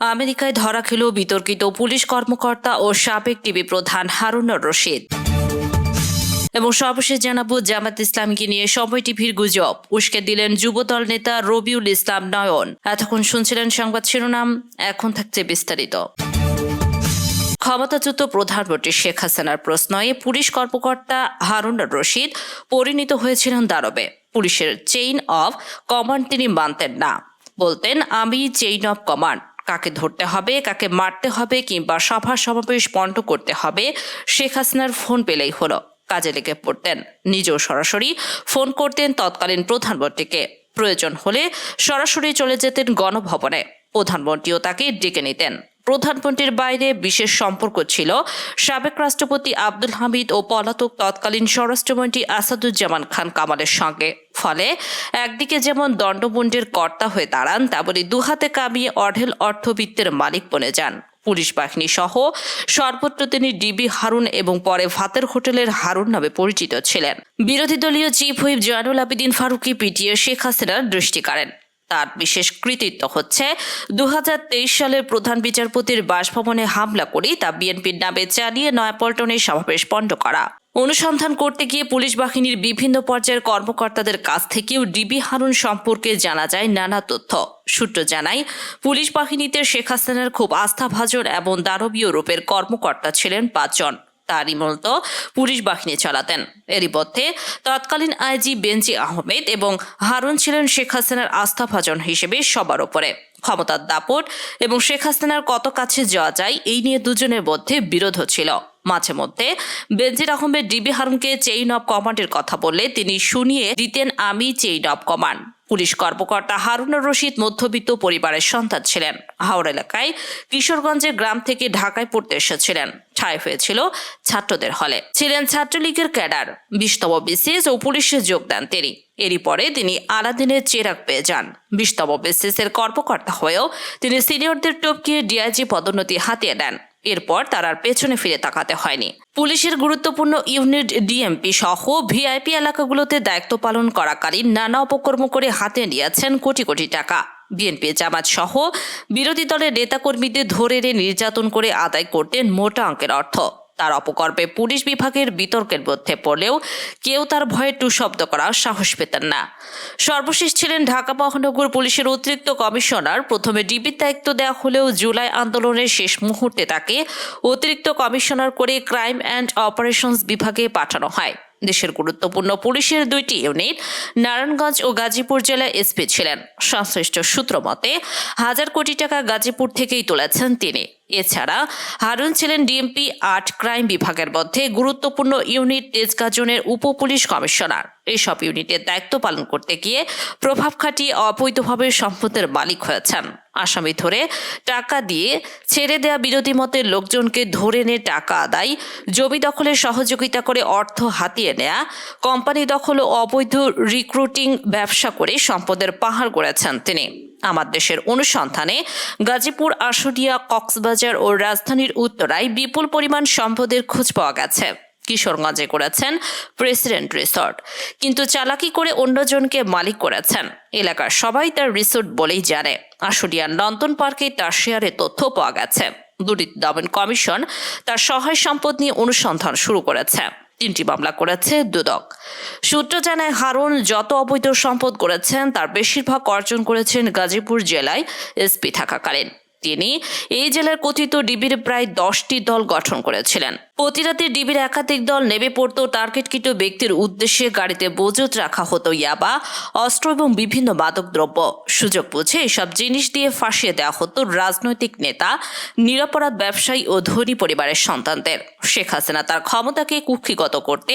আমেরিকায় ধরা খেল বিতর্কিত পুলিশ কর্মকর্তা ও সাবেক টিভি প্রধান হারুনুর রশিদ। এবং সর্বশেষ জানাব, জামাত ইসলামকে নিয়ে সময় টিভির গুজব। উস্কে দিলেন যুবদল নেতা রবিউল ইসলাম নয়ন। এতক্ষণ শুনছিলেন সংবাদ শিরোনাম, এখন থাকছে বিস্তারিত। ক্ষমতাচ্যুত প্রধানমন্ত্রী শেখ হাসিনার প্রশ্নয়ে পুলিশ কর্মকর্তা হারুনুর রশিদ পরিণত হয়েছিলেন দারবে পুলিশের চেইন অফ কমান্ড তিনি মানতেন না। বলতেন, আমি চেইন অফ কমান্ড কাকে ধরতে হবে, কাকে মারতে হবে কিংবা সভা সমাবেশ বন্ধ করতে হবে, শেখ হাসিনার ফোন পেলেই হলো। কাজে লেগে পড়তেন। নিজেও সরাসরি ফোন করতেন তৎকালীন প্রধানমন্ত্রীকে। প্রয়োজন হলে সরাসরি চলে যেতেন গণভবনে। প্রধানমন্ত্রীও তাকে ডেকে নিতেন। প্রধানমন্ত্রীর বাইরে বিশেষ সম্পর্ক ছিল। সাবেক রাষ্ট্রপতি আব্দুল হামিদ ও পলাতক তৎকালীন স্বরাষ্ট্রমন্ত্রী আসাদুজ্জামান খান কামালের সঙ্গে। ফলে একদিকে যেমন দণ্ডমুণ্ডের কর্তা হয়ে দাঁড়ান, তেমনি দুহাতে কামিয়ে অঢেল অর্থবিত্তের মালিক বনে যান। পুলিশ বাহিনী সহ সর্বত্র তিনি ডিবি হারুন এবং পরে ভাতের হোটেলের হারুন নামে পরিচিত ছিলেন। বিরোধী দলীয় চিফ হুইপ জয়ানুল আবেদিন ফারুকি পিটিয়ে শেখ হাসিনার দৃষ্টি কাড়েন। তার বিশেষ কৃতিত্ব হচ্ছে দু হাজার তেইশ সালের প্রধান বিচারপতির বাসভবনে হামলা করে তা বিএনপির নামে চালিয়ে নয়াপল্টনে সমাবেশ পণ্ড করা। অনুসন্ধান করতে গিয়ে পুলিশ বাহিনীর বিভিন্ন পর্যায়ের কর্মকর্তাদের কাছ থেকেও ডিবি হারুন সম্পর্কে জানা যায় নানা তথ্য। সূত্র জানায়, পুলিশ বাহিনীতে শেখ হাসিনার খুব আস্থাভাজন এবং দানবীয় রূপের কর্মকর্তা ছিলেন পাঁচজন। তারই মূলত পুলিশ বাহিনী চালাতেন। এরই পথে তৎকালীন আইজি বেঞ্জি আহমেদ এবং হারুন ছিলেন শেখ হাসিনার আস্থাভাজন হিসেবে সবার ওপরে। ক্ষমতার দাপট এবং শেখ হাসিনার কত কাছে যাওয়া যায়, এই নিয়ে দুজনের মধ্যে বিরোধ ছিল। মাঝে মধ্যে। বেনজির আহমেদ ডিবি হারুনকে চেইন অফ কমান্ডের কথা বললে তিনি শুনিয়ে দিতেন, আমি চেইন অফ কমান্ড পুলিশ কর্মকর্তা হারুনুর রশিদ মধ্যবিত্ত পরিবারের সন্তান ছিলেন। হাওড়া এলাকায় কিশোরগঞ্জের গ্রাম থেকে ঢাকায় পড়তে এসেছিলেন। ঠাঁই হয়েছিল ছাত্রদের হলে। ছিলেন ছাত্রলীগের ক্যাডার, বিশতম বিসিএস ও পুলিশে যোগ দেন তিনি। এরই পরে তিনি আলাদিনের চেরাক পেয়ে যান। বিশতম বিসিএস এর কর্মকর্তা হয়েও তিনি সিনিয়রদের টপকিয়ে ডিআইজি পদোন্নতি হাতিয়ে নেন। এরপর তার আর পেছনে ফিরে তাকাতে হয়নি। পুলিশের গুরুত্বপূর্ণ ইউনিট ডিএমপি সহ ভিআইপি এলাকাগুলোতে দায়িত্ব পালন করাকালীন নানা অপকর্ম করে হাতে নিয়েছেন কোটি কোটি টাকা। বিএনপি জামাত সহ বিরোধী দলের নেতাকর্মীদের ধরে নির্যাতন করে আদায় করতেন মোটা অঙ্কের অর্থ। তার অপকর্মে পুলিশ বিভাগের বিতর্কের মধ্যে পড়লেও কেউ তার ভয়ে টু শব্দ করার সাহস পেতেন না। সর্বশেষ ছিলেন ঢাকা মহানগর পুলিশের অতিরিক্ত কমিশনার। প্রথমে ডিবির দায়িত্ব দেওয়া হলেও জুলাই আন্দোলনের শেষ মুহূর্তে তাকে অতিরিক্ত কমিশনার করে ক্রাইম অ্যান্ড অপারেশনস বিভাগে পাঠানো হয়। দেশের গুরুত্বপূর্ণ পুলিশের দুইটি ইউনিট নারায়ণগঞ্জ ও গাজীপুর জেলায় এসপি ছিলেন। সংশ্লিষ্ট সূত্র মতে, হাজার কোটি টাকা গাজীপুর থেকেই তুলেছেন তিনি। এছাড়া হারুন ছিলেন ডিএমপি আর্ট ক্রাইম বিভাগের মধ্যে গুরুত্বপূর্ণ ইউনিট তেজগাজনের উপ পুলিশ কমিশনার। এইসব ইউনিটের দায়িত্ব পালন করতে গিয়ে প্রভাব খাটিয়ে অবৈধভাবে সম্পদের মালিক হয়েছেন। আসামি ধরে টাকা দিয়ে ছেড়ে দেয়া বিরোধী মতের লোকজনকে ধরে এনে টাকা আদায়, জমি দখলে সহযোগিতা করে অর্থ হাতিয়ে নেয়া, কোম্পানি দখল ও অবৈধ রিক্রুটিং ব্যবসা করে সম্পদের পাহাড় গড়েছেন তিনি। আমার দেশের অনুসন্ধানে গাজীপুর আশুলিয়া কক্সবাজার ও রাজধানীর উত্তরায় বিপুল পরিমাণ সম্পদের খোঁজ পাওয়া গেছে। কিশোরগঞ্জে করেছেন প্রেসিডেন্ট রিসর্ট। কিন্তু চালাকি করে অন্যজনকে মালিক করেছেন। এলাকার সবাই তার রিসোর্ট বলেই জানে। আশুলিয়ার নন্দন পার্কে তার শেয়ারে তথ্য পাওয়া গেছে। দুর্নীতি দমন কমিশন তার সহায় সম্পদ নিয়ে অনুসন্ধান শুরু করেছে। তিনটি মামলা করেছে দুদক। সূত্র জানায়, হারুন যত অবৈধ সম্পদ করেছেন, তার বেশিরভাগ অর্জন করেছেন গাজীপুর জেলায় এসপি থাকাকালীন। তিনি এই জেলার কথিত ডিবির প্রায় দশটি দল গঠন করেছিলেন। প্রতিরাতে ডিবির একাধিক দল নেমে পড়তো টার্গেটকৃত ব্যক্তির উদ্দেশ্যে গাড়িতে মজুত রাখা হতো ইয়াবা, অস্ত্র এবং বিভিন্ন মাদক দ্রব্য সুযোগ বুঝে এসব জিনিস দিয়ে ফাঁসিয়ে দেওয়া হতো রাজনৈতিক নেতা, নিরাপরাধ ব্যবসায়ী ও ধনী পরিবারের সন্তানদের। শেখ হাসিনা তার ক্ষমতাকে কুক্ষিগত করতে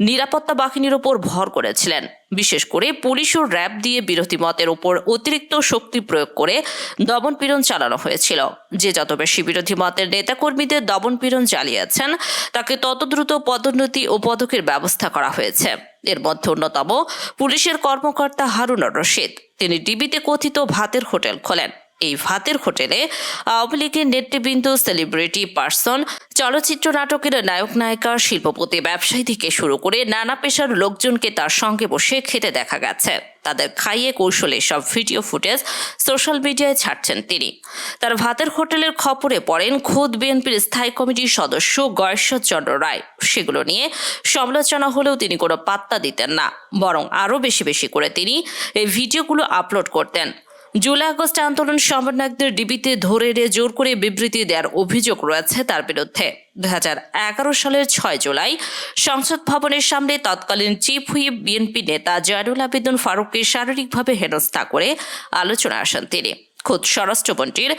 নিরাপত্তা বাহিনীর ওপর ভর করেছিলেন। বিশেষ করে পুলিশ ও র্যাব দিয়ে বিরোধী মতের উপর অতিরিক্ত শক্তি প্রয়োগ করে দমনপীড়ন চালানো হয়েছিল। যে যত বেশি বিরোধী মতের নেতাকর্মীদের দমনপীড়ন চালিয়েছেন তাকে তত দ্রুত পদোন্নতি ও পদকের ব্যবস্থা করা হয়েছে। এর মধ্যে অন্যতম পুলিশের কর্মকর্তা হারুন রশিদ। তিনি ডিবিতে কথিত ভাতের হোটেল খোলেন। এই ভাতের হোটেলে আওয়ামী লীগের নেতৃবৃন্দ সেলিব্রিটি পার্সন চলচ্চিত্র নাটকের নায়ক, নায়িকা, শিল্পপতি, ব্যবসায়ী থেকে শুরু করে নানা পেশার লোকজনকে তার সঙ্গে বসে খেতে দেখা গেছে। তাদের খাইয়ে কৌশলে সব ভিডিও ফুটেজ সোশ্যাল মিডিয়ায় ছাড়ছেন তিনি। তার ভাতের হোটেলের খবরে পড়েন, খোদ বিএনপির স্থায়ী কমিটির সদস্য গয়েশ্বর চন্দ্র রায়। সেগুলো নিয়ে সমালোচনা হলেও তিনি কোনো পাত্তা দিতেন না, বরং আরও বেশি বেশি করে তিনি এই ভিডিওগুলো আপলোড করতেন। জুলাই আগস্ট আন্দোলন সমন্বয়কদের ডিবিতে ধরে রে জোর করে বিবৃতি দেওয়ার অভিযোগ রয়েছে তার বিরুদ্ধে। দু হাজার এগারো সালের ছয় জুলাই সংসদ ভবনের সামনে তৎকালীন চিফ হুইপ বিএনপি নেতা জয়নুল আবেদন ফারুককে শারীরিকভাবে হেনস্থা করে আলোচনা আসেন তিনি। খোদ স্বরাষ্ট্রমন্ত্রীর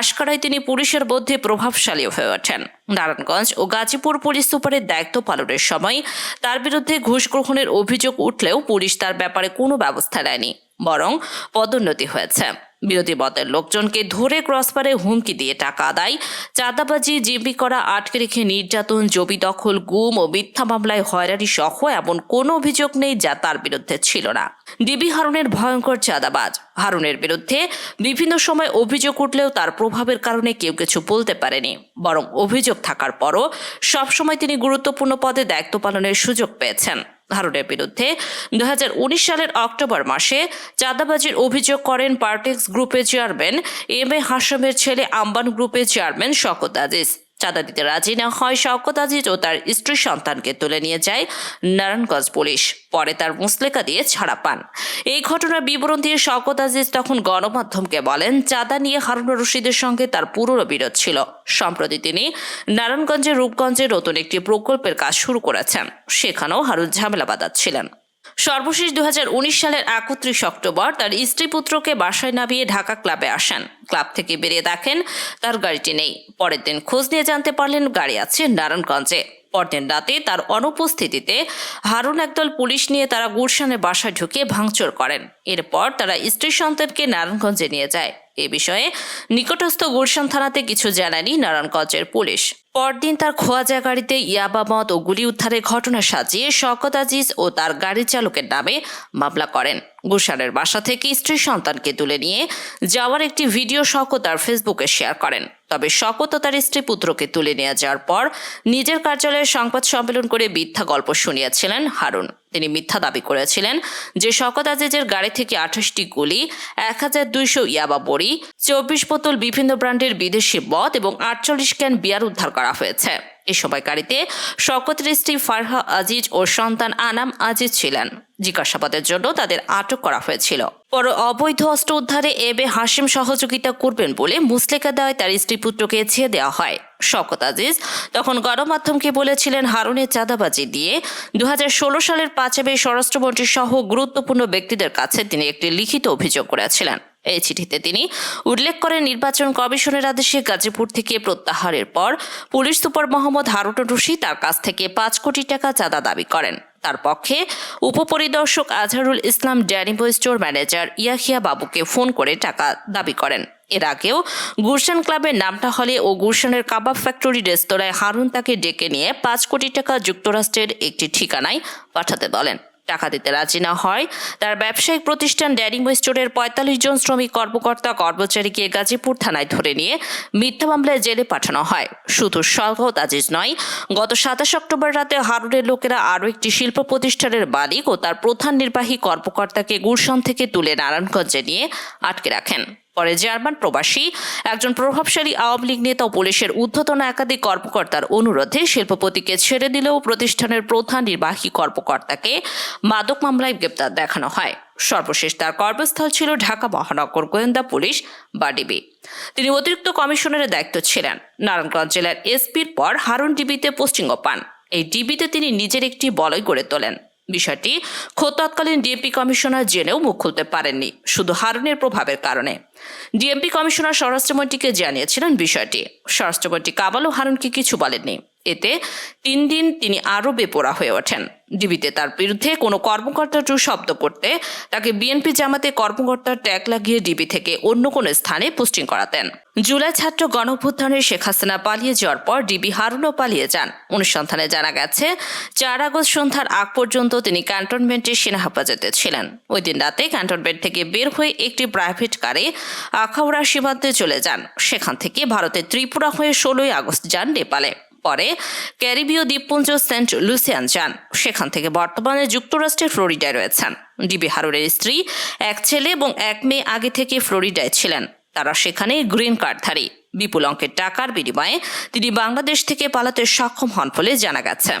আশকারায় তিনি পুলিশের মধ্যে প্রভাবশালী হয়ে ওঠেন। নারায়ণগঞ্জ ও গাজীপুর পুলিশ সুপারের দায়িত্ব পালনের সময় তার বিরুদ্ধে ঘুষ গ্রহণের অভিযোগ উঠলেও পুলিশ তার ব্যাপারে কোনো ব্যবস্থা নেয়নি, বরং পদোন্নতি হয়েছে। বিরোধী লোকজনকে ধরে ক্রসবারে হুমকি দিয়ে টাকা আদায়, চাঁদাবাজি, জিম্মি করা, আটকে রেখে নির্যাতন, জমি দখল, গুম ও মিথ্যা মামলায় হয়রানি সহ এমন কোনো অভিযোগ নেই যা তার বিরুদ্ধে ছিল না। ডিবি হারুনের ভয়ঙ্কর চাঁদাবাজ। হারুনের বিরুদ্ধে বিভিন্ন সময় অভিযোগ উঠলেও তার প্রভাবের কারণে কেউ কিছু বলতে পারেনি। বরং অভিযোগ থাকার পরও সবসময় তিনি গুরুত্বপূর্ণ পদে দায়িত্ব পালনের সুযোগ পেয়েছেন। হারুনের বিরুদ্ধে দু হাজার উনিশ সালের অক্টোবর মাসে চাঁদাবাজির অভিযোগ করেন পার্টিক্স গ্রুপের চেয়ারম্যান এম এ হাসমের ছেলে আম্বান গ্রুপের চেয়ারম্যান শকত আজিজ। চাঁদা দিতে রাজি না হয় শওকত আজিজ ও তার স্ত্রী সন্তানকে তুলে নিয়ে যায় নারায়ণগঞ্জ পুলিশ। পরে তার মুসলেকা দিয়ে ছাড়া পান। এই ঘটনার বিবরণ দিয়ে শওকত আজিজ তখন গণমাধ্যমকে বলেন, চাঁদা নিয়ে হারুন রশিদের সঙ্গে তার পুরনো বিরোধ ছিল। সম্প্রতি তিনি নারায়ণগঞ্জের রূপগঞ্জে নতুন একটি প্রকল্পের কাজ শুরু করেছেন। সেখানেও হারুন ঝামেলা বাঁধাচ্ছিলেন সর্বশেষ দু হাজার উনিশ সালের একত্রিশ অক্টোবর তার স্ত্রী পুত্রকে বাসায় নামিয়ে ঢাকা ক্লাবে আসেন। ক্লাব থেকে বেরিয়ে দেখেন, তার গাড়িটি নেই। পরের দিন খোঁজ নিয়ে জানতে পারলেন গাড়ি আছে নারায়ণগঞ্জে। পরদিন রাতে তার অনুপস্থিতিতে হারুন একদল পুলিশ নিয়ে তারা গুলশানের বাসায় ঢুকে ভাঙচুর করেন। এরপর তারা স্ত্রী সন্তানকে নারায়ণগঞ্জে নিয়ে যায়। এ বিষয়ে নিকটস্থ গুলশান থানাতে কিছু জানায়নি নারায়ণগঞ্জের পুলিশ। পরদিন তার খোয়াজা গাড়িতে ইয়াবা মদ ও গুলি উদ্ধারের ঘটনা সাজিয়ে শওকত আজিজ ও তার গাড়ি চালকের নামে মামলা করেন। গুলশানের বাসা থেকে স্ত্রী সন্তানকে তুলে নিয়ে যাওয়ার একটি ভিডিও শকো তার ফেসবুকে শেয়ার করেন। তবে শকো ও তার স্ত্রী পুত্রকে তুলে নিয়ে যাওয়ার পর নিজের কার্যালয়ে সংবাদ সম্মেলন করে মিথ্যা গল্প শুনিয়েছিলেন হারুন। তিনি মিথ্যা দাবি করেছিলেন যে শকত আজিজের গাড়ি থেকে আঠাশটি গুলি, এক হাজার দুইশো ইয়াবা বড়ি, চব্বিশ বোতল বিভিন্ন ব্র্যান্ডের বিদেশি মদ এবং আটচল্লিশ ক্যান বিয়ার উদ্ধার করা হয়েছে। এ সময় গাড়িতে শকতের স্ত্রী ফারহা আজিজ ও সন্তান আনাম আজিজ ছিলেন। জিজ্ঞাসাবাদের জন্য তাদের আটক করা হয়েছিল। পরে অবৈধ অস্ত্র উদ্ধারে এবে হাসিম সহযোগিতা করবেন বলে মুসলেকা দেওয়ায় তার স্ত্রী পুত্রকে ছেড়ে দেওয়া হয়। শওকত আজিজ তখন গণমাধ্যমকে বলেছিলেন, হারুনের চাঁদাবাজি দিয়ে দু ষোলো সালের পাঁচে মে স্বরাষ্ট্রমন্ত্রী সহ গুরুত্বপূর্ণ ব্যক্তিদের কাছে তিনি একটি লিখিত অভিযোগ করেছিলেন। এই চিঠিতে তিনি উল্লেখ করেন, নির্বাচন কমিশনের আদেশে গাজীপুর থেকে প্রত্যাহারের পর পুলিশ সুপার মোহাম্মদ হারুন রশিদ তার কাছ থেকে পাঁচ কোটি টাকা চাঁদা দাবি করেন। তার পক্ষে উপপরিদর্শক আজহারুল ইসলাম ড্যানিবো স্টোর ম্যানেজার ইয়াহিয়া বাবুকে ফোন করে টাকা দাবি করেন। এর আগেও গুলশান ক্লাবের নামটা হলে ও গুলশানের কাবাব ফ্যাক্টরি রেস্তোরাঁয় হারুন তাকে ডেকে নিয়ে পাঁচ কোটি টাকা যুক্তরাষ্ট্রের একটি ঠিকানায় পাঠাতে বলেন। টাকা দিতে রাজি না হয়। তার ব্যবসায়িক প্রতিষ্ঠান ড্যারিং স্টোরের পঁয়তাল্লিশ জন শ্রমিক কর্মকর্তা কর্মচারীকে গাজীপুর থানায় ধরে নিয়ে মিথ্যা মামলায় জেলে পাঠানো হয়। শুধু শওকত আজিজ নয়, গত সাতাশ অক্টোবর রাতে হারুনের লোকেরা আরও একটি শিল্প প্রতিষ্ঠানের মালিক ও তার প্রধান নির্বাহী কর্মকর্তাকে গুলশান থেকে তুলে নারায়ণগঞ্জে নিয়ে আটকে রাখেন। পরে জার্মান প্রবাসী, একজন প্রভাবশালী আওয়ামী লীগ নেতা পুলিশের ঊর্ধ্বতন একাধিক কর্মকর্তার অনুরোধে শিল্পপতিকে ছেড়ে দিলেও প্রতিষ্ঠানের প্রধান নির্বাহী কর্মকর্তাকে মাদক মামলায় গ্রেপ্তার দেখানো হয়। সর্বশেষ তার কর্মস্থল ছিল ঢাকা মহানগর, গোয়েন্দা পুলিশ বা ডিবি তিনি অতিরিক্ত কমিশনারের দায়িত্ব ছিলেন। নারায়ণগঞ্জ জেলার এসপির পর হারুন ডিবিতে পোস্টিংও পান। এই ডিবিতে তিনি নিজের একটি বলয় গড়ে তোলেন। বিষয়টি খোদ তৎকালীন ডিএমপি কমিশনার জেনেও মুখ খুলতে পারেননি, শুধু হারুনের প্রভাবের কারণে। ডিএমপি কমিশনার স্বরাষ্ট্রমন্ত্রীকে জানিয়েছিলেন বিষয়টি। স্বরাষ্ট্রমন্ত্রী কামাল ও হারুনকে কিছু বলেননি। এতে তিন দিন তিনি আরও বেপোরা হয়ে ওঠেন। ডিবিতে তার বিরুদ্ধে কোনো কর্মকর্তা টু শব্দ করতে তাকে বিএনপি জামাতে কর্মকর্তার ট্যাগ লাগিয়ে ডিবি থেকে অন্য কোনো স্থানে পোস্টিং করাতেন। জুলাই ছাত্র গণঅভ্যুত্থানে শেখ হাসিনা পালিয়ে যাওয়ার পর ডিবি হারুনও পালিয়ে যান। অনুসন্ধানে জানা গেছে, চার আগস্ট সন্ধ্যার আগ পর্যন্ত তিনি ক্যান্টনমেন্টে সেনা হেফাজতে ছিলেন। ওই দিন রাতে ক্যান্টনমেন্ট থেকে বের হয়ে একটি প্রাইভেট কারে আখাউড়া সীমান্তে চলে যান। সেখান থেকে ভারতের ত্রিপুরা হয়ে ষোলোই আগস্ট যান নেপালে। পরে ক্যারিবীয় দ্বীপপুঞ্জ সেন্ট লুসিয়ান যান। সেখান থেকে বর্তমানে যুক্তরাষ্ট্রের ফ্লোরিডায় রয়েছেন। ডিবি হারুরের স্ত্রী, এক ছেলে এবং এক মেয়ে আগে থেকে ফ্লোরিডায় ছিলেন। তারা সেখানে গ্রিন কার্ডধারী। বিপুল অঙ্কের টাকার বিনিময়ে তিনি বাংলাদেশ থেকে পালাতে সক্ষম হন বলে জানা গেছে।